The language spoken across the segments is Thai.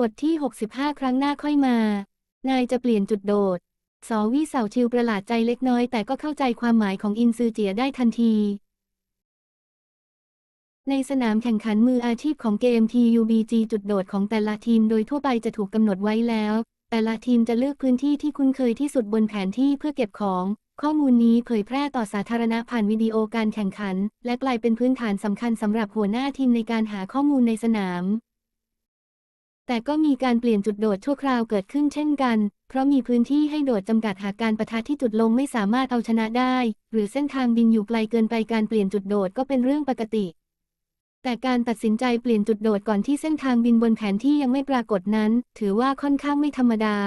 บทที่ 65 ครั้งหน้าค่อยมา นายจะเปลี่ยนจุดโดด สอวี่เสาชิวประหลาดใจเล็กน้อยแต่ก็เข้าใจความหมายของอินซือเจียได้ทันที ในสนามแข่งขันมืออาชีพของเกม TUBG จุดโดดของแต่ละทีมโดยทั่วไปจะถูกกำหนดไว้แล้ว แต่ละทีมจะเลือกพื้นที่ที่คุ้นเคยที่สุดบนแผนที่เพื่อเก็บของ ข้อมูลนี้เผยแพร่ต่อสาธารณะผ่านวิดีโอการแข่งขัน และกลายเป็นพื้นฐานสำคัญสำหรับหัวหน้าทีมในการหาข้อมูลในสนาม แต่ก็มีการเปลี่ยนจุดโดดชั่วคราวเกิดขึ้นเช่นกัน เพราะมีพื้นที่ให้โดดจำกัดหากการประทะที่จุดลงไม่สามารถเอาชนะได้ หรือเส้นทางบินอยู่ไกลเกินไปการเปลี่ยนจุดโดดก็เป็นเรื่องปกติ แต่การตัดสินใจเปลี่ยนจุดโดดก่อนที่เส้นทางบินบนแผนที่ยังไม่ปรากฏนั้น ถือว่าค่อนข้างไม่ธรรมดา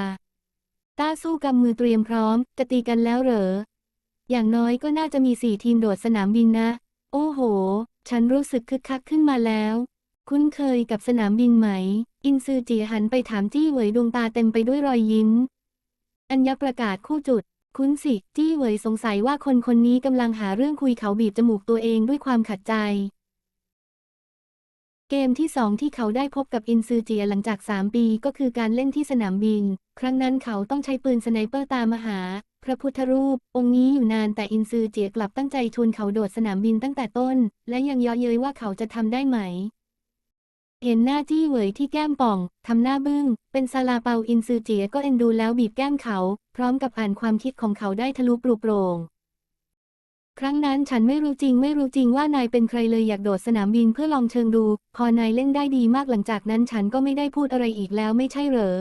ต้าสู้กำมือเตรียมพร้อม จะตีกันแล้วเหรอ อย่างน้อยก็น่าจะมีสี่ทีมโดดสนามบินนะ โอ้โห ฉันรู้สึกคึกคักขึ้นมาแล้ว คุ้นเคยกับสนามบินไหม อินซือจีหันไปถามจี้เหวยดวงตาเต็มไปด้วยรอยยิ้ม อัญญประกาศคู่จุด คุ้นสิ จี้เหวยสงสัยว่าคนคนนี้กำลังหาเรื่องคุยเขาบีบจมูกตัวเองด้วยความขัดใจ เกมที่สองที่เขาได้พบกับอินซือเจียหลังจาก 3 ปีก็คือการเล่นที่สนามบิน ครั้งนั้นเขาต้องใช้ปืนสไนเปอร์ตามมาหา พระพุทธรูป องค์นี้อยู่นานแต่อินซือเจียกลับตั้งใจชวนเขาโดดสนามบินตั้งแต่ต้น และยังเยาะเย้ยว่าเขาจะทำได้ไหม เห็นหน้าจี้เหวยที่แก้มป่อง ทำหน้าบึ้ง เป็นซาลาเปาอินซือเจียก็เอ็นดูแล้วบีบแก้มเขา พร้อมกับอ่านความคิดของเขาได้ทะลุปลุกโปรงครั้งนั้นฉันไม่รู้จริงไม่รู้จริงว่านายเป็นใครเลยอยากโดดสนามบินเพื่อลองเชิงดู พอนายเล่นได้ดีมากหลังจากนั้นฉันก็ไม่ได้พูดอะไรอีกแล้วไม่ใช่เหรอ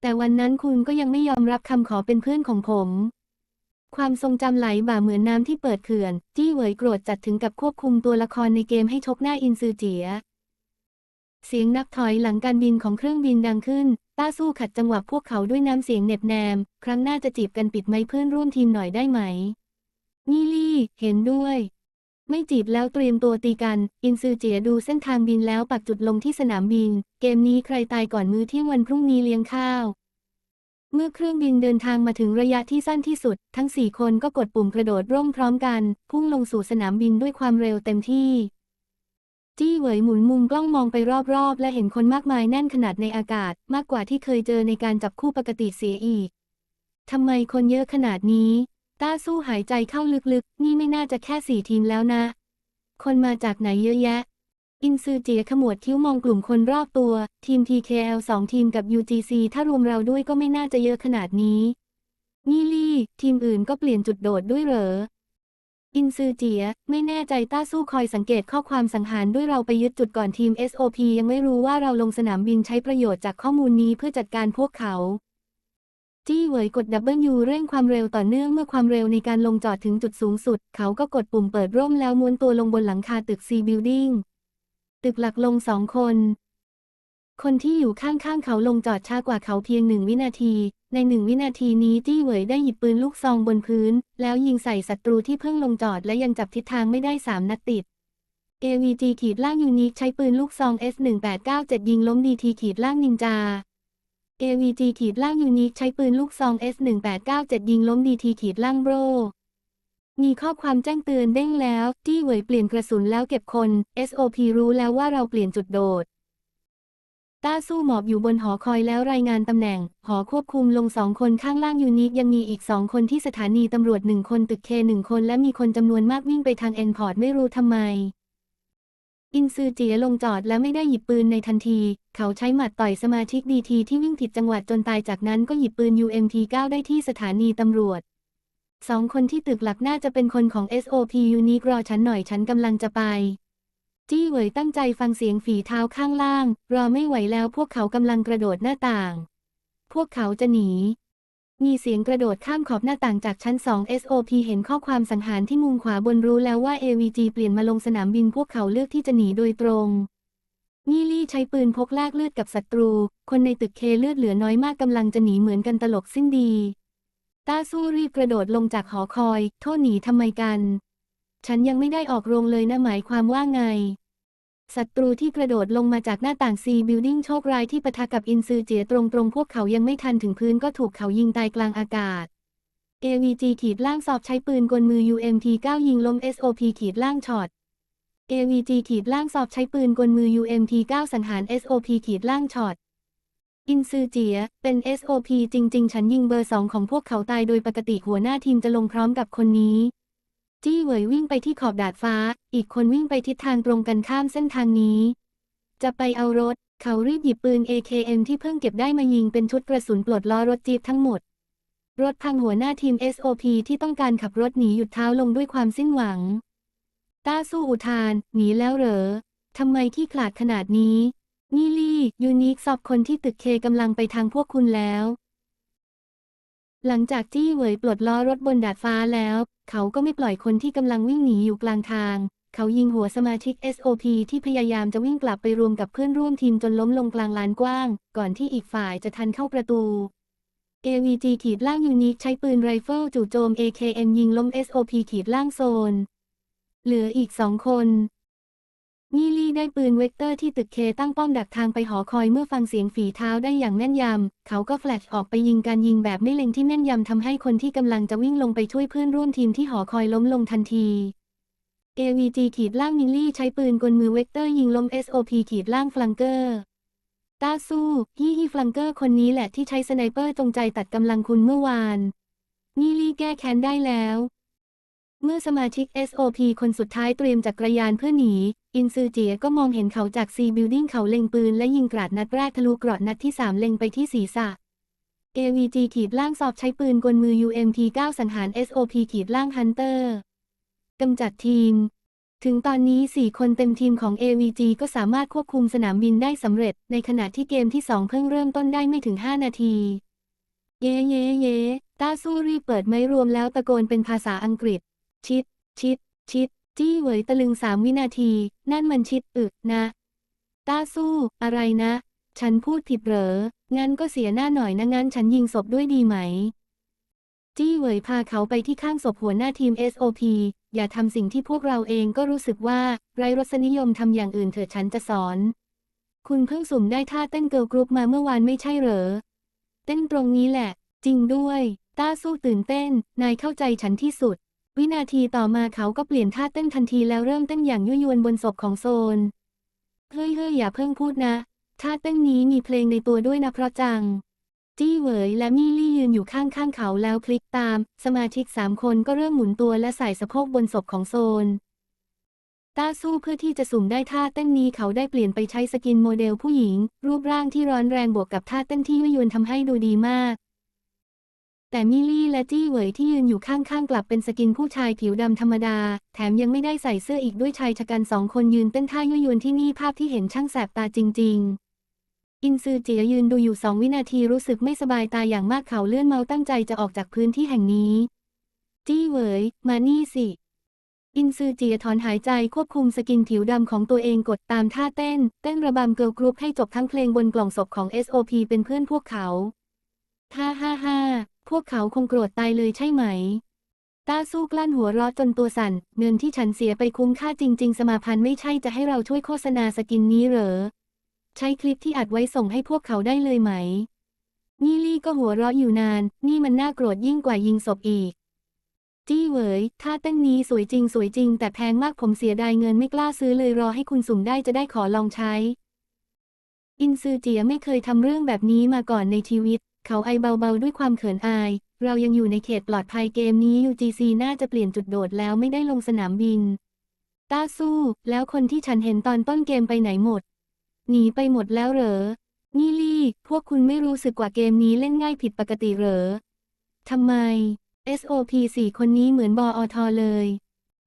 แต่วันนั้นคุณก็ยังไม่ยอมรับคำขอเป็นเพื่อนของผม ความทรงจำไหลบ่าเหมือนน้ำที่เปิดเขื่อน จี้เหวยโกรธจัดถึงกับควบคุมตัวละครในเกมให้ชกหน้าอินซือเจีย เสียงนับถอยหลังการบินของเครื่องบินดังขึ้น ต้าสู้ขัดจังหวะพวกเขาด้วยน้ำเสียงเหน็บแนม ครั้งหน้าจะจีบกันปิดไมค์เพื่อนร่วมทีมหน่อยได้ไหม นี่ลี่ เห็นด้วย ไม่จีบแล้วเตรียมตัวตีกัน อินซือเจียดูเส้นทางบินแล้วปักจุดลงที่สนามบิน เกมนี้ใครตายก่อนมื้อเที่ยงวันพรุ่งนี้เลี้ยงข้าว เมื่อเครื่องบินเดินทางมาถึงระยะที่สั้นที่สุด ทั้งสี่คนก็กดปุ่มกระโดดร่มพร้อมกัน พุ่งลงสู่สนามบินด้วยความเร็วเต็มที่ จี้เหวยหมุนมุมกล้องมองไปรอบๆ และเห็นคนมากมายแน่นขนาดในอากาศ มากกว่าที่เคยเจอในการจับคู่ปกติเสียอีก ทำไมคนเยอะขนาดนี้ ต้าสู้หายใจเข้าลึกๆ นี่ไม่น่าจะแค่สี่ทีมแล้วนะ คนมาจากไหนเยอะแยะ อินซือเจียขมวดคิ้วมองกลุ่มคนรอบตัว ทีม TKL 2 ทีมกับ UGC ถ้ารวมเราด้วยก็ไม่น่าจะเยอะขนาดนี้ นี่ลี่ ทีมอื่นก็เปลี่ยนจุดโดดด้วยเหรอ อินซือเจีย ไม่แน่ใจต้าสู้คอยสังเกตข้อความสังหารด้วยเราไปยึดจุดก่อนทีม SOP ยังไม่รู้ว่าเราลงสนามบินใช้ประโยชน์จากข้อมูลนี้เพื่อจัดการพวกเขา จี้เหวยกด W เร่งความเร็วต่อเนื่องเมื่อความเร็วในการลงจอดถึงจุดสูงสุด เขาก็กดปุ่มเปิดร่มแล้วม้วนตัวลงบนหลังคาตึก C Building ตึกหลักลงสองคน คนที่อยู่ข้างๆเขาลงจอดช้ากว่าเขาเพียงหนึ่งวินาที ในหนึ่งวินาทีนี้จี้เหวยได้หยิบปืนลูกซองบนพื้น แล้วยิงใส่ศัตรูที่เพิ่งลงจอดและยังจับทิศทางไม่ได้สามนัดติด AVG ขีดล่างยูนิคใช้ปืนลูกซอง S1897 ยิงล้ม DT ขีดล่างนินจา AVG ขีดล่างยูนิคใช้ปืนลูกซอง S1897 ยิงล้ม DT ขีดล่างโบรมีข้อความแจ้งเตือนเด้งแล้ว จี้เหวยเปลี่ยนกระสุนแล้วเก็บคน SOP รู้แล้วว่าเราเปลี่ยนจุดโดด ต้าสู้หมอบอยู่บนหอคอยแล้วรายงานตำแหน่ง หอควบคุมลงสองคนข้างล่างยูนิคยังมีอีกสองคนที่สถานีตำรวจหนึ่งคนตึกเคหนึ่งคนและมีคนจำนวนมากวิ่งไปทางเอ็นพอร์ตไม่รู้ทำไม อินซือเจียลงจอดและไม่ได้หยิบปืนในทันที เขาใช้หมัดต่อยสมาชิกดีทีที่วิ่งผิดจังหวัดจนตายจากนั้นก็หยิบปืน UMP9 ได้ที่สถานีตำรวจสองคนที่ตึกหลักน่าจะเป็นคนของ SOP ยูนิครอฉันหน่อยฉันกำลังจะไป จี้เหวยตั้งใจฟังเสียงฝีเท้าข้างล่าง รอไม่ไหวแล้วพวกเขากำลังกระโดดหน้าต่าง พวกเขาจะหนี มีเสียงกระโดดข้ามขอบหน้าต่างจากชั้น 2 SOP เห็นข้อความสังหารที่มุมขวาบนรู้แล้วว่า AVG เปลี่ยนมาลงสนามบินพวกเขาเลือกที่จะหนีโดยตรงนี่ลี่ใช้ปืนพกแลกเลือดกับศัตรู คนในตึกเคเลือดเหลือน้อยมากกำลังจะหนีเหมือนกันตลกสิ้นดี ต้าสู้รีบกระโดดลงจากหอคอย โทษหนีทำไมกัน ฉันยังไม่ได้ออกโรงเลยนะหมายความว่าไง ศัตรูที่กระโดดลงมาจากหน้าต่าง C Building โชคร้ายที่ปะทะกับอินซือเจียตรงๆพวกเขายังไม่ทันถึงพื้นก็ถูกเขายิงตายกลางอากาศ AVG ขีดล่างสอบใช้ปืนกลมือ UMP9 ยิงล้ม SOP ขีดล่างช็อต AVG ขีดล่างสอบใช้ปืนกลมือ UMP9 สังหาร SOP ขีดล่างช็อต อินซือเจีย เป็น SOP จริง ๆ ฉันยิงเบอร์สองของพวกเขาตายโดยปกติหัวหน้าทีมจะลงพร้อมกับคนนี้ จี้เหวยวิ่งไปที่ขอบดาดฟ้า อีกคนวิ่งไปทิศทางตรงกันข้ามเส้นทางนี้ จะไปเอารถ เขารีบหยิบปืน AKM ที่เพิ่งเก็บได้มายิงเป็นชุดกระสุนปลดล้อรถจี๊ปทั้งหมด รถพังหัวหน้าทีม SOP ที่ต้องการขับรถหนีหยุดเท้าลงด้วยความสิ้นหวัง ต้าสู้อุทาน หนีแล้วเหรอ ทำไมที่ขลาดขนาดนี้นี่ลี่ยูนิคสอบคนที่ตึกเคกำลังไปทางพวกคุณแล้ว หลังจากจี้เหวยปลดล้อรถบนดาดฟ้าแล้ว เขาก็ไม่ปล่อยคนที่กำลังวิ่งหนีอยู่กลางทาง เขายิงหัวสมาชิก SOP ที่พยายามจะวิ่งกลับไปรวมกับเพื่อนร่วมทีมจนล้มลงกลางลานกว้าง ก่อนที่อีกฝ่ายจะทันเข้าประตู AVG ขีดล่างยูนิคใช้ปืนไรเฟิลจู่โจม AKM ยิงล้ม SOP ขีดล่างโซน เหลืออีกสองคน นี่ลี่ได้ปืนเวกเตอร์ที่ตึกเคตั้งป้อมดักทางไปหอคอยเมื่อฟังเสียงฝีเท้าได้อย่างแม่นยำ เขาก็แฟลชออกไปยิงการยิงแบบไม่เล็งที่แม่นยำทำให้คนที่กำลังจะวิ่งลงไปช่วยเพื่อนร่วมทีมที่หอคอยล้มลงทันที AVG ขีดล่างมิลลี่ใช้ปืนกลมือเวกเตอร์ยิงล้ม SOP ขีดล่างฟลังเกอร์ต้าสู้ฮี่ฮีฟลังเกอร์คนนี้แหละที่ใช้สไนเปอร์จงใจตัดกำลังคุณเมื่อวานนี่ลี่แก้แค้นได้แล้ว เมื่อสมาชิก SOP คนสุดท้ายเตรียมจักรยานเพื่อหนี อินซือเจียก็มองเห็นเขาจาก C Building เขาเล็งปืนและยิงกราดนัดแรกทะลุเกราะนัดที่ 3 เล็งไปที่ศีรษะ AVG ขีดล่างสอบใช้ปืนกลมือ UMP 9 สังหาร SOP ขีดล่างฮันเตอร์กำจัดทีม ถึงตอนนี้ 4 คนเต็มทีมของ AVG ก็สามารถควบคุมสนามบินได้สำเร็จ ในขณะที่เกมที่ 2 เพิ่งเริ่มต้นได้ไม่ถึง 5 นาที เย่เย่เย่ต้าสู้รีบเปิดไม้รวมแล้วตะโกนเป็นภาษาอังกฤษ ชิด ชิด ชิด จี้เหวยตะลึงสามวินาที นั่นมันชิดอึกนะ ต้าสู้ อะไรนะ ฉันพูดผิดเหรอ งั้นก็เสียหน้าหน่อยนะงั้นฉันยิงศพด้วยดีไหม จี้เหวยพาเขาไปที่ข้างศพหัวหน้าทีม SOP อย่าทำสิ่งที่พวกเราเองก็รู้สึกว่า ไรรสนิยมทำอย่างอื่นเถิดฉันจะสอน คุณเพิ่งสุ่มได้ท่าเต้นเกิร์ลกรุ๊ปมาเมื่อวานไม่ใช่เหรอ เต้นตรงนี้แหละ จริงด้วย ต้าสู้ตื่นเต้น นายเข้าใจฉันที่สุด วินาทีต่อมาเขาก็เปลี่ยนท่าเต้นทันทีแล้วเริ่มเต้นอย่างยั่วยวนบนศพของโซน เฮ้ยเฮ้ยอย่าเพิ่งพูดนะ ท่าเต้นนี้มีเพลงในตัวด้วยนะเพราะจัง จี้เหวยและมี่ลี่ยืนอยู่ข้างๆเขาแล้วคลิกตาม สมาชิกสามคนก็เริ่มหมุนตัวและใส่สะโพกบนศพของโซน ต้าสู้เพื่อที่จะสุ่มได้ท่าเต้นนี้เขาได้เปลี่ยนไปใช้สกินโมเดลผู้หญิง รูปร่างที่ร้อนแรงบวกกับท่าเต้นที่ยั่วยวนทำให้ดูดีมาก แต่มิลลี่และจี้เหวยที่ยืนอยู่ข้างๆ กลับเป็นสกินผู้ชายผิวดำธรรมดา แถมยังไม่ได้ใส่เสื้ออีกด้วยชายชะกันสองคนยืนเต้นท่ายั่วยวนที่นี่ภาพที่เห็นช่างแสบตาจริง ๆอินซือเจียยืนดูอยู่สองวินาทีรู้สึกไม่สบายตาอย่างมากเขาเลื่อนเมาตั้งใจจะออกจากพื้นที่แห่งนี้ จี้เหวยมานี่สิ อินซือเจียถอนหายใจควบคุมสกินผิวดำของตัวเองกดตามท่าเต้น เต้นระบำเกิร์ลกรุ๊ปให้จบทั้งเพลงบนกล่องศพของ SOP เป็นเพื่อนพวกเขาฮ่าฮ่าฮ่า พวกเขาคงโกรธตายเลยใช่ไหม ต้าสู้กลั้นหัวเรอจนตัวสั่น เงินที่ฉันเสียไปคุ้มค่าจริง ๆ สมาพันธ์ไม่ใช่จะให้เราช่วยโฆษณาสกินนี้เหรอ ใช้คลิปที่อัดไว้ส่งให้พวกเขาได้เลยไหม นี่ลี่ก็หัวเราะอยู่นาน นี่มันน่าโกรธยิ่งกว่ายิงศพอีก จี้เหวยท่าเต้นนี้สวยจริงสวยจริง แต่แพงมากผมเสียดายเงินไม่กล้าซื้อเลยรอให้คุณสุ่มได้จะได้ขอลองใช้ อินซือเจียไม่เคยทำเรื่องแบบนี้มาก่อนในชีวิต เขาไอเบาๆด้วยความเขินอาย เรายังอยู่ในเขตปลอดภัยเกมนี้ UGC น่าจะเปลี่ยนจุดโดดแล้วไม่ได้ลงสนามบิน ต้าสู้ แล้วคนที่ฉันเห็นตอนต้นเกมไปไหนหมด หนีไปหมดแล้วเหรอ นี่ลี่ พวกคุณไม่รู้สึกว่าเกมนี้เล่นง่ายผิดปกติเหรอ ทำไม SOP สี่คนนี้เหมือนบออทอเลย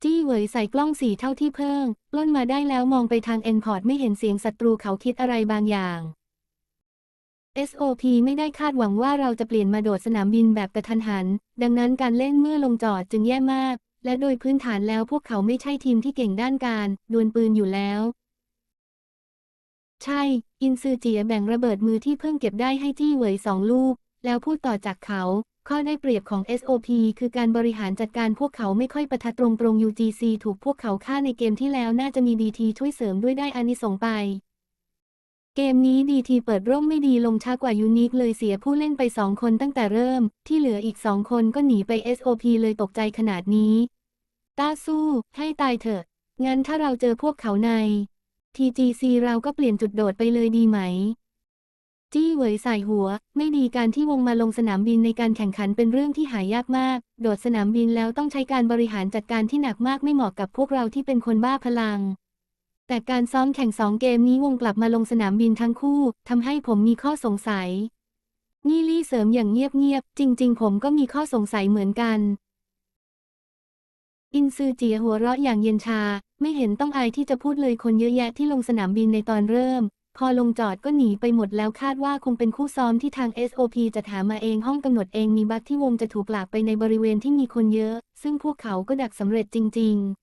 จี้เหวยใส่กล้องสีเท่าที่เพิ่ง ล้นมาได้แล้วมองไปทางเอ็นพอร์ตไม่เห็นเสียงศัตรูเขาคิดอะไรบางอย่าง SOP ไม่ได้คาดหวังว่าเราจะเปลี่ยนมาโดดสนามบินแบบกระทันหัน ดังนั้นการเล่นเมื่อลงจอดจึงแย่มาก และโดยพื้นฐานแล้วพวกเขาไม่ใช่ทีมที่เก่งด้านการดวลปืนอยู่แล้ว ใช่ อินซือเจียแบ่งระเบิดมือที่เพิ่งเก็บได้ให้จี้เหวยสองลูก แล้วพูดต่อจากเขา ข้อได้เปรียบของ SOP คือการบริหารจัดการพวกเขาไม่ค่อยประทัดตรงตรง UGC ถูกพวกเขาฆ่าในเกมที่แล้วน่าจะมีดีทีช่วยเสริมด้วยได้อานิสงไป เกมนี้ดีทีเปิดร่มไม่ดีลงช้ากว่ายูนิคเลยเสียผู้เล่นไปสองคนตั้งแต่เริ่ม ที่เหลืออีกสองคนก็หนีไป SOP เลยตกใจขนาดนี้ ต้าสู้ ให้ตายเถอะ งั้นถ้าเราเจอพวกเขาใน TGC เราก็เปลี่ยนจุดโดดไปเลยดีไหม จี้เหวยใส่หัว ไม่ดีการที่วงมาลงสนามบินในการแข่งขันเป็นเรื่องที่หายากมาก โดดสนามบินแล้วต้องใช้การบริหารจัดการที่หนักมากไม่เหมาะกับพวกเราที่เป็นคนบ้าพลัง แต่การซ้อมแข่งสองเกมนี้วงกลับมาลงสนามบินทั้งคู่ทำให้ผมมีข้อสงสัย นี่ลี่เสริมอย่างเงียบๆ จริง ๆ ผมก็มีข้อสงสัยเหมือนกัน อินซือเจียหัวเราะอย่างเย็นชา ไม่เห็นต้องอายที่จะพูดเลยคนเยอะแยะที่ลงสนามบินในตอนเริ่ม พอลงจอดก็หนีไปหมดแล้วคาดว่าคงเป็นคู่ซ้อมที่ทาง SOP จะถามมาเองห้องกำหนดเองมีบัคที่วงจะถูกหลากไปในบริเวณที่มีคนเยอะ ซึ่งพวกเขาก็ดักสำเร็จจริง ๆ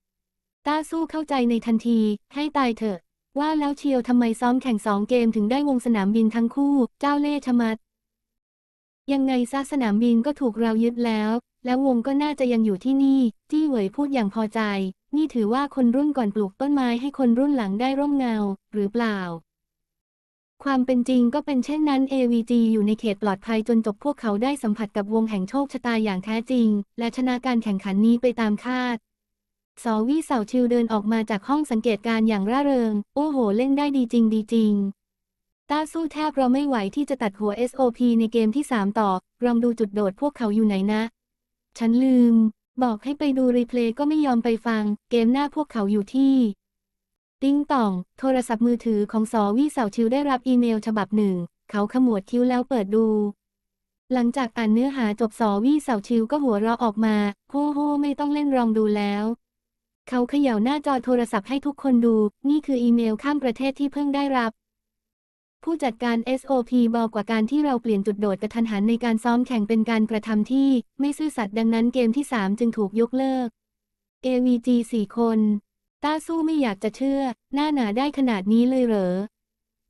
ต้าสู้เข้าใจในทันที ให้ตายเถอะ ว่าแล้วเชียวทำไมซ้อมแข่งสองเกมถึงได้วงสนามบินทั้งคู่ เจ้าเล่ห์ชะมัด ยังไงซะสนามบินก็ถูกเรายึดแล้ว แล้ววงก็น่าจะยังอยู่ที่นี่ จี้เหวยพูดอย่างพอใจ นี่ถือว่าคนรุ่นก่อนปลูกต้นไม้ให้คนรุ่นหลังได้ร่มเงา หรือเปล่า ความเป็นจริงก็เป็นเช่นนั้น AVG อยู่ในเขตปลอดภัยจนจบพวกเขาได้สัมผัสกับวงแห่งโชคชะตาอย่างแท้จริง และชนะการแข่งขันนี้ไปตามคาด สอวีเสาชิวเดินออกมาจากห้องสังเกตการณ์อย่างร่าเริง โอ้โห เล่นได้ดีจริงดีจริง ต้าสู้แทบเราไม่ไหวที่จะตัดหัว SOP ในเกมที่ 3 ต่อลองดูจุดโดดพวกเขาอยู่ไหนนะ ฉันลืม บอกให้ไปดูรีเพลย์ก็ไม่ยอมไปฟัง เกมหน้าพวกเขาอยู่ที่ ติ้งต่อง โทรศัพท์มือถือของสอวีเสาชิวได้รับอีเมลฉบับหนึ่ง เขาขมวดคิ้วแล้วเปิดดูหลังจากอ่านเนื้อหาจบสอวี่เสาชิวก็หัวเราะออกมา โฮโฮไม่ต้องเล่นลองดูแล้ว เขาเขย่าหน้าจอโทรศัพท์ให้ทุกคนดู นี่คืออีเมลข้ามประเทศที่เพิ่งได้รับ ผู้จัดการ SOP บอกกว่าการที่เราเปลี่ยนจุดโดดกระทันหันในการซ้อมแข่งเป็นการกระทำที่ ไม่ซื่อสัตย์ดังนั้นเกมที่ 3 จึงถูกยกเลิก AVG 4 คนต้าสู้ไม่อยากจะเชื่อ หน้าหนาได้ขนาดนี้เลยเหรอ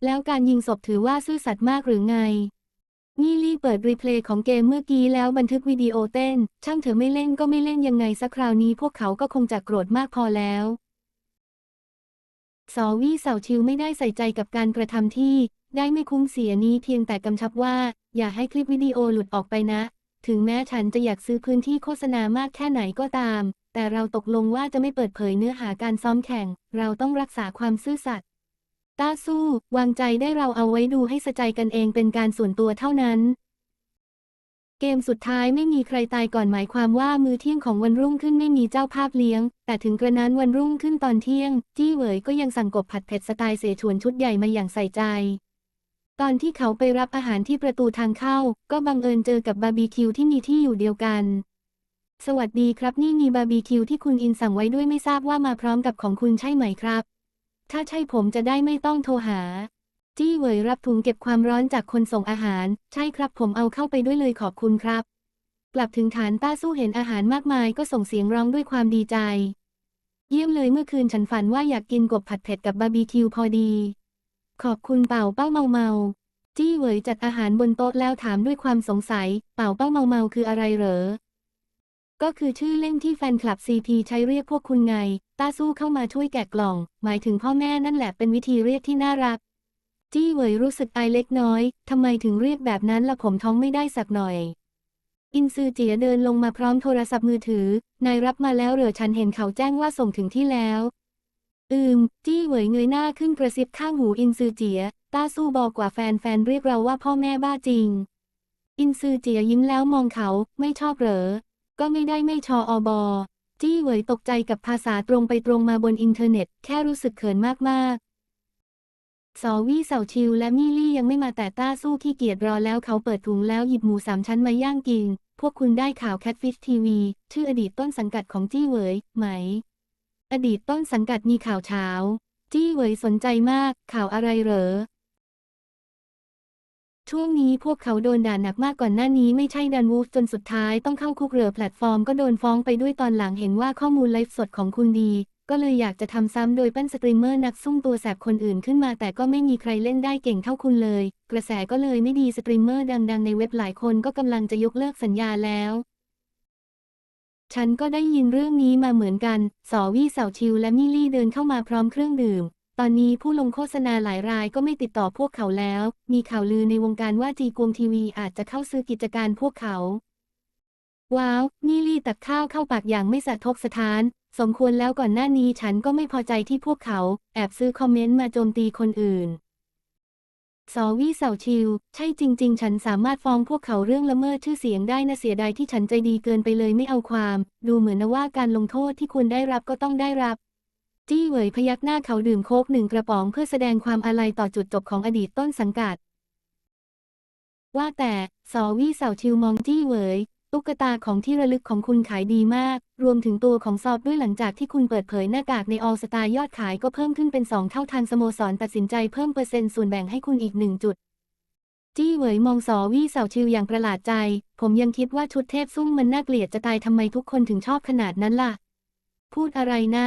แล้วการยิงศพถือว่าซื่อสัตย์มากหรือไง นี่ลี่เปิดรีเพลย์ของเกมเมื่อกี้แล้วบันทึกวิดีโอเต้น ช่างเถอไม่เล่นก็ไม่เล่นยังไงสักคราวนี้พวกเขาก็คงจะโกรธมากพอแล้วสอวี่เสาชิวไม่ได้ใส่ใจกับการกระทำที่ ได้ไม่คุ้มเสียนี้เพียงแต่กำชับว่า อย่าให้คลิปวิดีโอหลุดออกไปนะ ถึงแม้ฉันจะอยากซื้อพื้นที่โฆษณามากแค่ไหนก็ตาม แต่เราตกลงว่าจะไม่เปิดเผยเนื้อหาการซ้อมแข่ง เราต้องรักษาความซื่อสัตย์ ต้าสู้ วางใจได้เราเอาไว้ดูให้สะใจกันเองเป็นการส่วนตัวเท่านั้น เกมสุดท้ายไม่มีใครตายก่อนหมายความว่ามือเที่ยงของวันรุ่งขึ้นไม่มีเจ้าภาพเลี้ยง แต่ถึงกระนั้นวันรุ่งขึ้นตอนเที่ยง จี้เหวยก็ยังสั่งกบผัดเผ็ดสไตล์เสฉวนชุดใหญ่มาอย่างใส่ใจตอนที่เขาไปรับอาหารที่ประตูทางเข้า ก็บังเอิญเจอกับบาร์บีคิวที่มีที่อยู่เดียวกัน สวัสดีครับนี่มีบาร์บีคิวที่คุณอินสั่งไว้ด้วยไม่ทราบว่ามาพร้อมกับของคุณใช่ไหมครับ ถ้าใช่ผมจะได้ไม่ต้องโทรหา จี้เหวยรับถุงเก็บความร้อนจากคนส่งอาหาร ใช่ครับผมเอาเข้าไปด้วยเลยขอบคุณครับ กลับถึงฐานต้าสู้เห็นอาหารมากมายก็ส่งเสียงร้องด้วยความดีใจ เยี่ยมเลยเมื่อคืนฉันฝันว่าอยากกินกบผัดเผ็ดกับบาร์บีคิวพอดี ขอบคุณเป่าเป้าเมาเมาจี้เหวยจัดอาหารบนโต๊ะแล้วถามด้วยความสงสัย เป่าเป้าเมาเมาคืออะไรเหรอ ก็คือชื่อเล่นที่แฟนคลับ CP ใช้เรียกพวกคุณไง ต้าสู้เข้ามาช่วยแกะกล่อง หมายถึงพ่อแม่นั่นแหละเป็นวิธีเรียกที่น่ารัก จี้เหวยรู้สึกอายเล็กน้อย ทำไมถึงเรียกแบบนั้นล่ะผมท้องไม่ได้สักหน่อย อินซือเจียเดินลงมาพร้อมโทรศัพท์มือถือ นายรับมาแล้วเหรอฉันเห็นเขาแจ้งว่าส่งถึงที่แล้ว อืม จี้เหวยเงยหน้าขึ้นกระซิบข้างหูอินซือเจีย ต้าสู้บอกกว่าแฟนแฟนเรียกเราว่าพ่อแม่บ้าจริง อินซือเจียยิ้มแล้วมองเขา ไม่ชอบเหรอ ก็ไม่ได้ไม่ชออบอจี้เหวยตกใจกับภาษาตรงไปตรงมาบนอินเทอร์เน็ต แค่รู้สึกเขินมากๆสอวี่เสาชิวและมี่ลี่ยังไม่มาแต่ต้าสู้ขี้เกียจรอแล้วเขาเปิดถุงแล้วหยิบหมูสามชั้นมาย่างกิน พวกคุณได้ข่าวแคทฟิชทีวีชื่ออดีตต้นสังกัดของจี้เหวยไหม อดีตต้นสังกัดมีข่าวเช้า จี้เหวยสนใจมาก ข่าวอะไรเหรอ ช่วงนี้พวกเขาโดนด่าหนักมากก่อนหน้านี้ไม่ใช่ดันวูฟจนสุดท้ายต้องเข้าคุกเรือแพลตฟอร์มก็โดนฟ้องไปด้วยตอนหลังเห็นว่าข้อมูลไลฟ์สดของคุณดี ก็เลยอยากจะทำซ้ำโดยปั้นสตรีมเมอร์นักซุ่มตัวแสบคนอื่นขึ้นมา แต่ก็ไม่มีใครเล่นได้เก่งเท่าคุณเลย กระแสก็เลยไม่ดีสตรีมเมอร์ดังๆในเว็บหลายคนก็กำลังจะยกเลิกสัญญาแล้วฉันก็ได้ยินเรื่องนี้มาเหมือนกัน สอวี่เสาชิวและมิลี่เดินเข้ามาพร้อมเครื่องดื่ม ตอนนี้ผู้ลงโฆษณาหลายรายก็ไม่ติดต่อพวกเขาแล้ว มีข่าวลือในวงการว่าจีกวงทีวีอาจจะเข้าซื้อกิจการพวกเขา ว้าว นี่ลี่ตักข้าวเข้าปากอย่างไม่สะทกสะท้าน สมควรแล้วก่อนหน้านี้ฉันก็ไม่พอใจที่พวกเขา แอบซื้อคอมเมนต์มาโจมตีคนอื่น สวีเสาชิว ใช่จริง ๆ ฉันสามารถฟ้องพวกเขาเรื่องละเมิดชื่อเสียงได้นะเสียดายที่ฉันใจดีเกินไปเลยไม่เอาความ ดูเหมือนนะว่าการลงโทษที่ควรได้รับก็ต้องได้รับ จี้เหวยพยักหน้าเขาดื่มโค้กหนึ่งกระป๋องเพื่อแสดงความอาลัยต่อจุดจบของอดีตต้นสังกัด ว่าแต่สอวี่เสาชิวมองจี้เหวยตุ๊กตาของที่ระลึกของคุณขายดีมาก รวมถึงตัวของซอบด้วยหลังจากที่คุณเปิดเผยหน้ากากในออลสตายอดขายก็เพิ่มขึ้นเป็น 2 เท่าทางสโมสรตัดสินใจเพิ่มเปอร์เซ็นต์ส่วนแบ่งให้คุณอีกหนึ่งจุด จี้เหวยมองสอวี่เสาชิวอย่างประหลาดใจ ผมยังคิดว่าชุดเทพซุ่มมันน่าเกลียดจะตายทำไมทุกคนถึงชอบขนาดนั้นล่ะ พูดอะไรนะ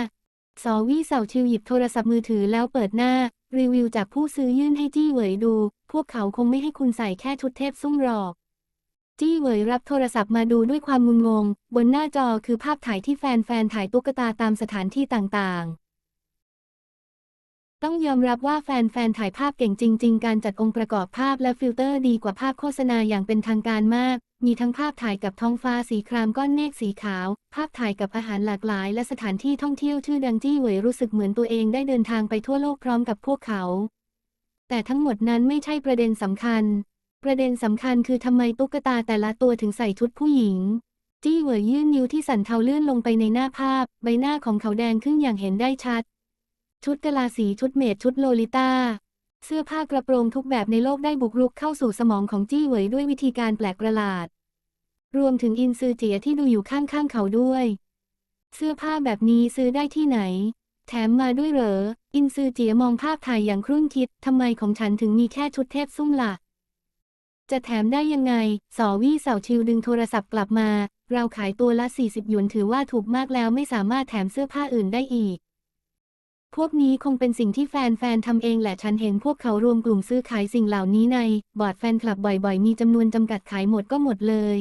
สอวี่เสาชิวหยิบโทรศัพท์มือถือแล้วเปิดหน้า รีวิวจากผู้ซื้อยื่นให้จี้เหวยดู พวกเขาคงไม่ให้คุณใส่แค่ชุดเทพซุ่มหรอก จี้เหวยรับโทรศัพท์มาดูด้วยความงุนงง บนหน้าจอคือภาพถ่ายที่แฟนๆถ่ายตุ๊กตาตามสถานที่ต่างๆ ต้องยอมรับว่าแฟนๆถ่ายภาพเก่งจริง ๆ การจัดองค์ประกอบภาพและฟิลเตอร์ดีกว่าภาพโฆษณาอย่างเป็นทางการมาก มีทั้งภาพถ่ายกับท้องฟ้าสีครามก้อนเมฆสีขาว ภาพถ่ายกับอาหารหลากหลาย และสถานที่ท่องเที่ยวชื่อดังจี้เหวยรู้สึกเหมือนตัวเองได้เดินทางไปทั่วโลกพร้อมกับพวกเขา แต่ทั้งหมดนั้นไม่ใช่ประเด็นสำคัญ ประเด็นสำคัญคือทำไมตุ๊กตาแต่ละตัวถึงใส่ชุดผู้หญิง จี้เหวยยื่นนิ้วที่สั่นเทาเลื่อนลงไปในหน้าภาพ ใบหน้าของเขาแดงขึ้นอย่างเห็นได้ชัด ชุดกะลาสีชุดเมดชุดโลลิต้า เสื้อผ้ากระโปรงทุกแบบในโลกได้บุกรุกเข้าสู่สมองของจี้เหวยด้วยวิธีการแปลกประหลาด รวมถึงอินซือเจียที่ดูอยู่ข้างๆเขาด้วย เสื้อผ้าแบบนี้ซื้อได้ที่ไหน แถมมาด้วยเหรอ อินซือเจียมองภาพถ่ายอย่างครุ่นคิดทำไมของฉันถึงมีแค่ชุดเทพซุ่มล่ะ จะแถมได้ยังไง สอวี่เสาชิวดึงโทรศัพท์กลับมา เราขายตัวละ 40 หยวนถือว่าถูกมากแล้วไม่สามารถแถมเสื้อผ้าอื่นได้อีก พวกนี้คงเป็นสิ่งที่แฟนๆทำเองแหละฉันเห็นพวกเขารวมกลุ่มซื้อขายสิ่งเหล่านี้ใน บอร์ดแฟนคลับบ่อยๆ มีจำนวนจำกัดขายหมดก็หมดเลย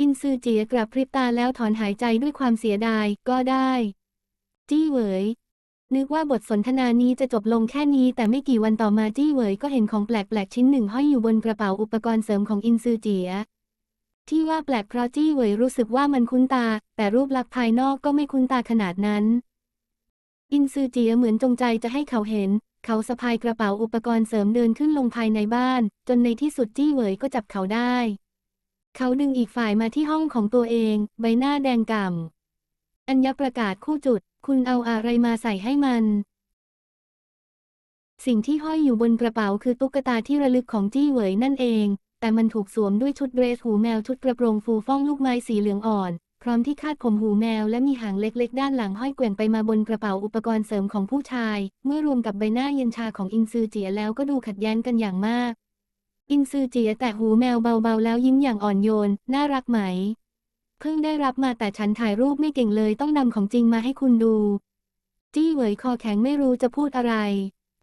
อินซือเจียกลับพริบตาแล้วถอนหายใจด้วยความเสียดายก็ได้ จี้เหวยนึกว่าบทสนทนานี้จะจบลงแค่นี้ แต่ไม่กี่วันต่อมาจี้เหวยก็เห็นของแปลกๆชิ้นหนึ่งห้อยอยู่บนกระเป๋าอุปกรณ์เสริมของอินซือเจียที่ว่าแปลกเพราะจี้เหวยรู้สึกว่ามันคุ้นตา แต่รูปลักษณ์ภายนอกก็ไม่คุ้นตาขนาดนั้น อินซือเจียเหมือนจงใจจะให้เขาเห็น เขาสะพายกระเป๋าอุปกรณ์เสริมเดินขึ้นลงภายในบ้าน จนในที่สุดจี้เหวยก็จับเขาได้ เขาดึงอีกฝ่ายมาที่ห้องของตัวเอง ใบหน้าแดงก่ำ อัญญประกาศคู่จุด คุณเอาอะไรมาใส่ให้มัน สิ่งที่ห้อยอยู่บนกระเป๋าคือตุ๊กตาที่ระลึกของจี้เหวยนั่นเอง แต่มันถูกสวมด้วยชุดเดรสหูแมวชุดกระโปรงฟูฟ่องลูกไม้สีเหลืองอ่อน พร้อมที่คาดผมหูแมวและมีหางเล็กๆ ด้านหลังห้อยแกว่งไปมาบนกระเป๋าอุปกรณ์เสริมของผู้ชาย เมื่อรวมกับใบหน้าเย็นชาของอินซือเจียแล้วก็ดูขัดแย้งกันอย่างมาก อินซือเจียแตะหูแมวเบาๆ แล้วยิ้มอย่างอ่อนโยน น่ารักไหม เพิ่งได้รับมาแต่ฉันถ่ายรูปไม่เก่งเลยต้องนำของจริงมาให้คุณดู จี้เหวยคอแข็งไม่รู้จะพูดอะไร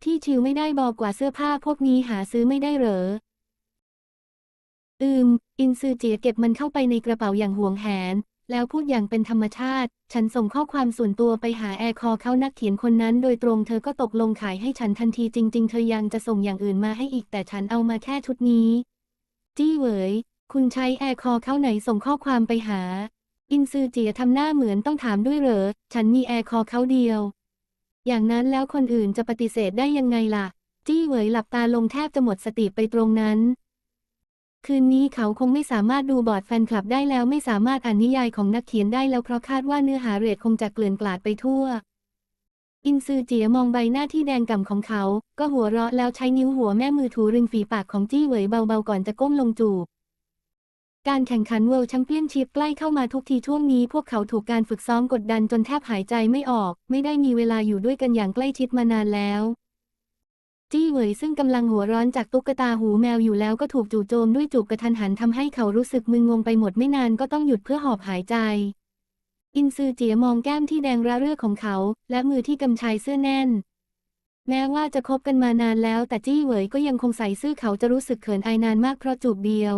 ที่ชิวไม่ได้บอกกว่าเสื้อผ้าพวกนี้หาซื้อไม่ได้เหรออืม อินซือเจียเก็บมันเข้าไปในกระเป๋าอย่างห่วงแหน แล้วพูดอย่างเป็นธรรมชาติ ฉันส่งข้อความส่วนตัวไปหาแอร์คอเขานักเขียนคนนั้นโดยตรงเธอก็ตกลงขายให้ฉันทันทีจริง ๆ เธอยังจะส่งอย่างอื่นมาให้อีกแต่ฉันเอามาแค่ชุดนี้ จี้เหวยคุณใช้แอร์คอเขาไหนส่งข้อความไปหา อินซือเจียทำหน้าเหมือนต้องถามด้วยเหรอ ฉันมีแอร์คอเขาเดียว อย่างนั้นแล้วคนอื่นจะปฏิเสธได้ยังไงล่ะ จี้เหวยหลับตาลงแทบจะหมดสติไปตรงนั้น คืนนี้เขาคงไม่สามารถดูบอร์ดแฟนคลับได้แล้วไม่สามารถอ่านนิยายของนักเขียนได้แล้วเพราะคาดว่าเนื้อหาเรทคงจะเกลื่อนกลาดไปทั่ว อินซือเจียมองใบหน้าที่แดงก่ำของเขา ก็หัวเราะแล้วใช้นิ้วหัวแม่มือถูริมฝีปากของจี้เหวยเบาๆก่อนจะก้มลงจูบการแข่งขันเวิลด์แชมเปี้ยนชิพใกล้เข้ามาทุกทีช่วงนี้พวกเขาถูกการฝึกซ้อมกดดันจนแทบหายใจไม่ออก ไม่ได้มีเวลาอยู่ด้วยกันอย่างใกล้ชิดมานานแล้ว จี้เหวยซึ่งกำลังหัวร้อนจากตุ๊กตาหูแมวอยู่แล้วก็ถูกจู่โจมด้วยจูบกระทันหันทำให้เขารู้สึกมึนงงไปหมดไม่นานก็ต้องหยุดเพื่อหอบหายใจ อินซือเจียมองแก้มที่แดงระเรื่อของเขา และมือที่กำชายเสื้อแน่น แม้ว่าจะคบกันมานานแล้ว แต่จี้เหวยก็ยังคงใส่ซื่อเขาจะรู้สึกเขินอายนานมากเพราะจูบเดียว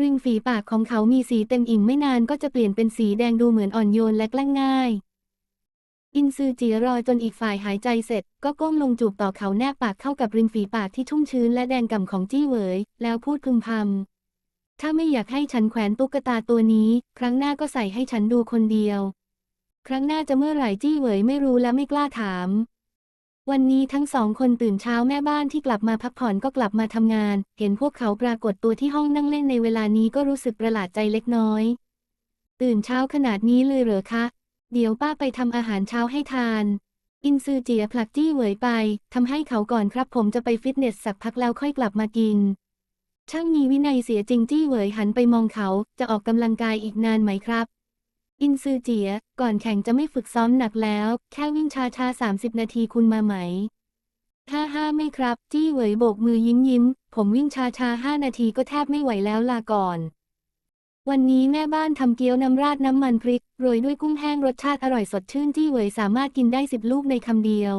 ริมฝีปากของเขามีสีเต็มอิ่มไม่นานก็จะเปลี่ยนเป็นสีแดงดูเหมือนอ่อนโยนและแกล้งง่าย อินซือจีรอจนอีกฝ่ายหายใจเสร็จ ก็ก้มลงจูบต่อเขาแนบปากเข้ากับริมฝีปากที่ชุ่มชื้นและแดงก่ำของจี้เหวย แล้วพูดพึมพำถ้าไม่อยากให้ฉันแขวนตุ๊กตาตัวนี้ ครั้งหน้าก็ใส่ให้ฉันดูคนเดียว ครั้งหน้าจะเมื่อไหร่จี้เหวยไม่รู้และไม่กล้าถาม วันนี้ทั้งสองคนตื่นเช้าแม่บ้านที่กลับมาพักผ่อนก็กลับมาทำงาน เห็นพวกเขาปรากฏตัวที่ห้องนั่งเล่นในเวลานี้ก็รู้สึกประหลาดใจเล็กน้อย ตื่นเช้าขนาดนี้เลยเหรอคะ เดี๋ยวป้าไปทำอาหารเช้าให้ทาน อินซือเจียผลักจี้เหวยไป ทำให้เขาก่อนครับผมจะไปฟิตเนสสักพักแล้วค่อยกลับมากิน ช่างมีวินัยเสียจริงจี้เหวยหันไปมองเขาจะออกกำลังกายอีกนานไหมครับ อินซือเจีย ก่อนแข่งจะไม่ฝึกซ้อมหนักแล้ว แค่วิ่งช้าช้าสามสิบนาทีคุณมาไหมห้าห้าไม่ครับ จี้เหวยโบกมือยิ้มยิ้ม ผมวิ่งช้าช้าห้านาทีก็แทบไม่ไหวแล้วลาก่อน วันนี้แม่บ้านทำเกี๊ยวน้ำราดน้ำมันพริก โรยด้วยกุ้งแห้งรสชาติอร่อยสดชื่นจี้เหวยสามารถกินได้สิบลูกในคำเดียว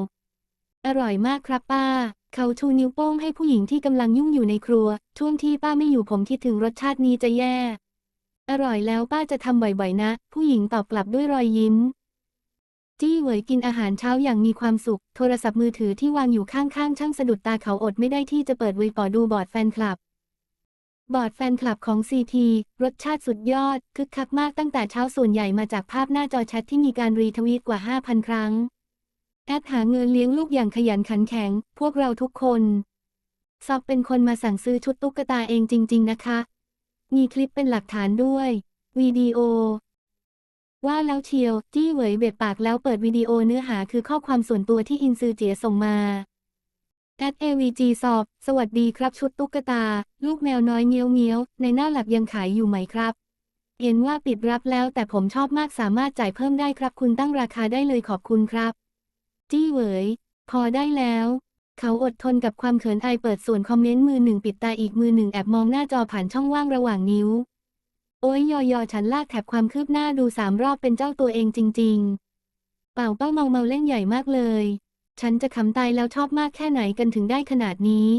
อร่อยมากครับป้า เขาชูนิ้วโป้งให้ผู้หญิงที่กำลังยุ่งอยู่ในครัว ช่วงที่ป้าไม่อยู่ผมคิดถึงรสชาตินี้จะแย่ อร่อยแล้วป้าจะทำบ่อยๆนะ ผู้หญิงตอบกลับด้วยรอยยิ้ม จี้เหวยกินอาหารเช้าอย่างมีความสุข โทรศัพท์มือถือที่วางอยู่ข้างๆ ช่างสะดุดตาเขาอดไม่ได้ที่จะเปิดวีปอดูบอร์ดแฟนคลับ บอร์ดแฟนคลับของ CP รสชาติสุดยอด คึกคักมากตั้งแต่เช้าส่วนใหญ่มาจากภาพหน้าจอแชทที่มีการรีทวีตกว่า 5,000 ครั้ง แอดหาเงินเลี้ยงลูกอย่างขยันขันแข็ง พวกเราทุกคน ซอบเป็นคนมาสั่งซื้อชุดตุ๊กตาเองจริง ๆ นะคะ มีคลิปเป็นหลักฐานด้วยวิดีโอ ว่าแล้วเชียว จี้เหวยเบ็ดปากแล้วเปิดวิดีโอเนื้อหาคือข้อความส่วนตัวที่อินซือเจียส่งมา แอด AVG สอบ สวัสดีครับชุดตุ๊กตา ลูกแมวน้อยเงี้ยวเงี้ยว ในหน้าหลักยังขายอยู่ไหมครับ เห็นว่าปิดรับแล้วแต่ผมชอบมากสามารถจ่ายเพิ่มได้ครับคุณตั้งราคาได้เลยขอบคุณครับ จี้เหวยพอได้แล้ว เขาอดทนกับความเขินอายเปิดส่วนคอมเมนต์มือหนึ่งปิดตาอีกมือหนึ่งแอบมองหน้าจอผ่านช่องว่างระหว่างนิ้ว โอ้ยยอยอฉันลากแถบความคืบหน้าดูสามรอบเป็นเจ้าตัวเองจริง ๆ เป่าเป้าเมาเมาเล่นใหญ่มากเลย ฉันจะขำตายแล้วชอบมากแค่ไหนกันถึงได้ขนาดนี้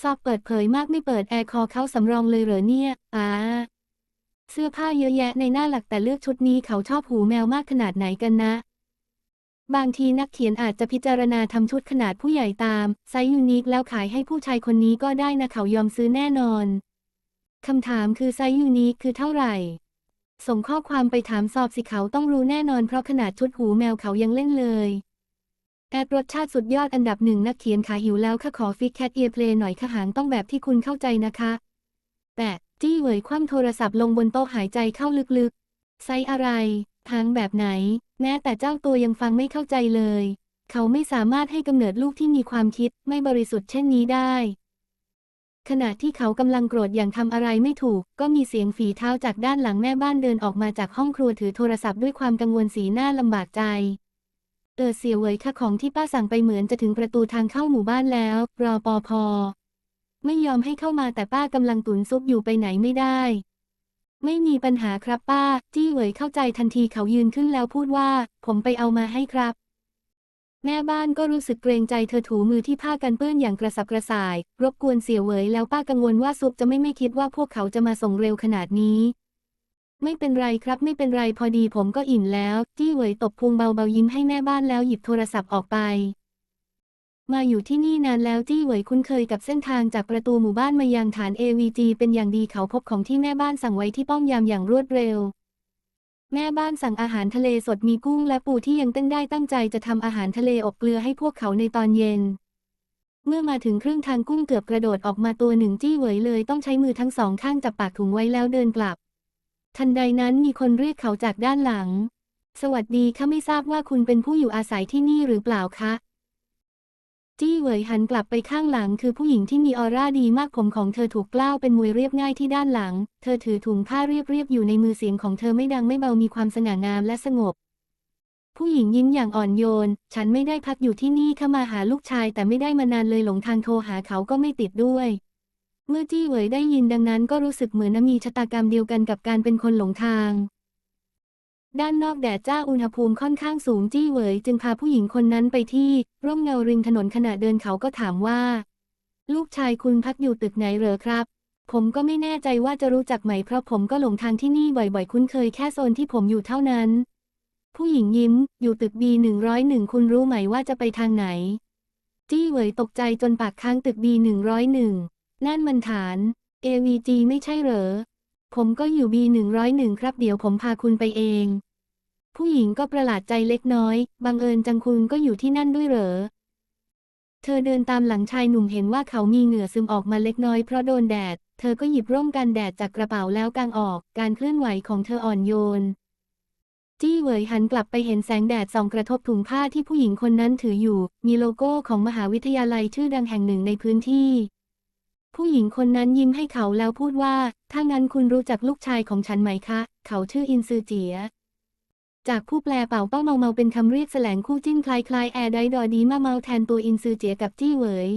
ซอบเปิดเผยมากไม่เปิดแอร์คอเขาสำรองเลยเหรอเนี่ยอ่าเสื้อผ้าเยอะแยะในหน้าหลักแต่เลือกชุดนี้เขาชอบหูแมวมากขนาดไหนกันนะ บางทีนักเขียนอาจจะพิจารณาทำชุดขนาดผู้ใหญ่ตาม ไซส์ยูนิคแล้วขายให้ผู้ชายคนนี้ก็ได้นะเขายอมซื้อแน่นอนคำถามคือไซส์ยูนิคคือเท่าไหร่ ส่งข้อความไปถามสอบสิเขาต้องรู้แน่นอนเพราะขนาดชุดหูแมวเขายังเล่นเลย แอดรสชาติสุดยอดอันดับหนึ่งนักเขียนขาหิวแล้วค่ะขอฟิกแคทเอียร์เพลย์หน่อยค่ะหางต้องแบบที่คุณเข้าใจนะคะ แต่จี้เหวยคว่ำโทรศัพท์ลงบนโต๊ะหายใจเข้าลึกๆไซอะไร ทางแบบไหน แม้แต่เจ้าตัวยังฟังไม่เข้าใจเลย เขาไม่สามารถให้กำเนิดลูกที่มีความคิดไม่บริสุทธิ์เช่นนี้ได้ ขณะที่เขากำลังโกรธอย่างทำอะไรไม่ถูก ก็มีเสียงฝีเท้าจากด้านหลังแม่บ้านเดินออกมาจากห้องครัวถือโทรศัพท์ด้วยความกังวลสีหน้าลำบากใจ เออเสียเวยค่ะของที่ป้าสั่งไปเหมือนจะถึงประตูทางเข้าหมู่บ้านแล้ว รอปอพอ ไม่ยอมให้เข้ามาแต่ป้ากำลังตุนซุปอยู่ไปไหนไม่ได้ ไม่มีปัญหาครับป้า จี้เหวยเข้าใจทันทีเขายืนขึ้นแล้วพูดว่า ผมไปเอามาให้ครับ แม่บ้านก็รู้สึกเกรงใจเธอถูมือที่ผ้ากันเปื้อนอย่างกระสับกระส่าย รบกวนเสียเหวยแล้วป้ากังวลว่าซุปจะไม่ไม่คิดว่าพวกเขาจะมาส่งเร็วขนาดนี้ ไม่เป็นไรครับไม่เป็นไรพอดีผมก็อิ่มแล้ว จี้เหวยตบพุงเบาๆยิ้มให้แม่บ้านแล้วหยิบโทรศัพท์ออกไป มาอยู่ที่นี่นานแล้วจี้เหวยคุ้นเคยกับเส้นทางจากประตูหมู่บ้านมายังฐาน AVG เป็นอย่างดีเขาพบของที่แม่บ้านสั่งไว้ที่ป้อมยามอย่างรวดเร็ว แม่บ้านสั่งอาหารทะเลสดมีกุ้งและปูที่ยังเต้นได้ตั้งใจจะทำอาหารทะเลอบเกลือให้พวกเขาในตอนเย็นเมื่อมาถึงครึ่งทางกุ้งเกือบกระโดดออกมาตัวหนึ่งจี้เหวยเลยต้องใช้มือทั้งสองข้างจับปากถุงไว้แล้วเดินกลับ ทันใดนั้นมีคนเรียกเขาจากด้านหลัง สวัสดีค่ะไม่ทราบว่าคุณเป็นผู้อยู่อาศัยที่นี่หรือเปล่าคะ จี้เหวยหันกลับไปข้างหลัง คือผู้หญิงที่มีออร่าดีมากผมของเธอถูกกล้าวเป็นมวยเรียบง่ายที่ด้านหลัง เธอถือถุงผ้าเรียบๆอยู่ในมือเสียงของเธอไม่ดังไม่เบามีความสง่างามและสงบผู้หญิงยิ้มอย่างอ่อนโยน ฉันไม่ได้พักอยู่ที่นี่ข้ามาหาลูกชายแต่ไม่ได้มานานเลยหลงทางโทรหาเขาก็ไม่ติดด้วย เมื่อจี้เหวยได้ยินดังนั้นก็รู้สึกเหมือนมีชะตากรรมเดียวกันกับการเป็นคนหลงทาง ด้านนอกแดดจ้าอุณหภูมิค่อนข้างสูงจี้เหวยจึงพาผู้หญิงคนนั้นไปที่ร่มเงาริมถนนขณะเดินเขาก็ถามว่า ลูกชายคุณพักอยู่ตึกไหนเหรอครับ ผมก็ไม่แน่ใจว่าจะรู้จักไหมเพราะผมก็หลงทางที่นี่บ่อยๆ คุ้นเคยแค่โซนที่ผมอยู่เท่านั้น ผู้หญิงยิ้ม อยู่ตึก B 101คุณรู้ไหมว่าจะไปทางไหน จี้เหวยตกใจจนปากค้างตึก B 101นั่น มันฐาน AVG ไม่ใช่เหรอ ผมก็อยู่ B 101 ครับเดี๋ยวผมพาคุณไปเอง ผู้หญิงก็ประหลาดใจเล็กน้อย บังเอิญจังคุณก็อยู่ที่นั่นด้วยเหรอ เธอเดินตามหลังชายหนุ่มเห็นว่าเขามีเหงื่อซึมออกมาเล็กน้อยเพราะโดนแดด เธอก็หยิบร่มกันแดดจากกระเป๋าแล้วกางออก การเคลื่อนไหวของเธออ่อนโยน จี้เหวยหันกลับไปเห็นแสงแดดส่องกระทบถุงผ้าที่ผู้หญิงคนนั้นถืออยู่ มีโลโก้ของมหาวิทยาลัยชื่อดังแห่งหนึ่งในพื้นที่ ผู้หญิงคนนั้นยิ้มให้เขาแล้วพูดว่า ถ้างั้นคุณรู้จักลูกชายของฉันไหมคะ เขาชื่ออินซือเจีย จากผู้แปลเป่าเป้าเมาเมาเป็นคำเรียกแสลงคู่จิ้นคล้ายคล้ายแอร์ไดดอดีมาเมาแทนตัวอินซือเจียกับจี้เหวย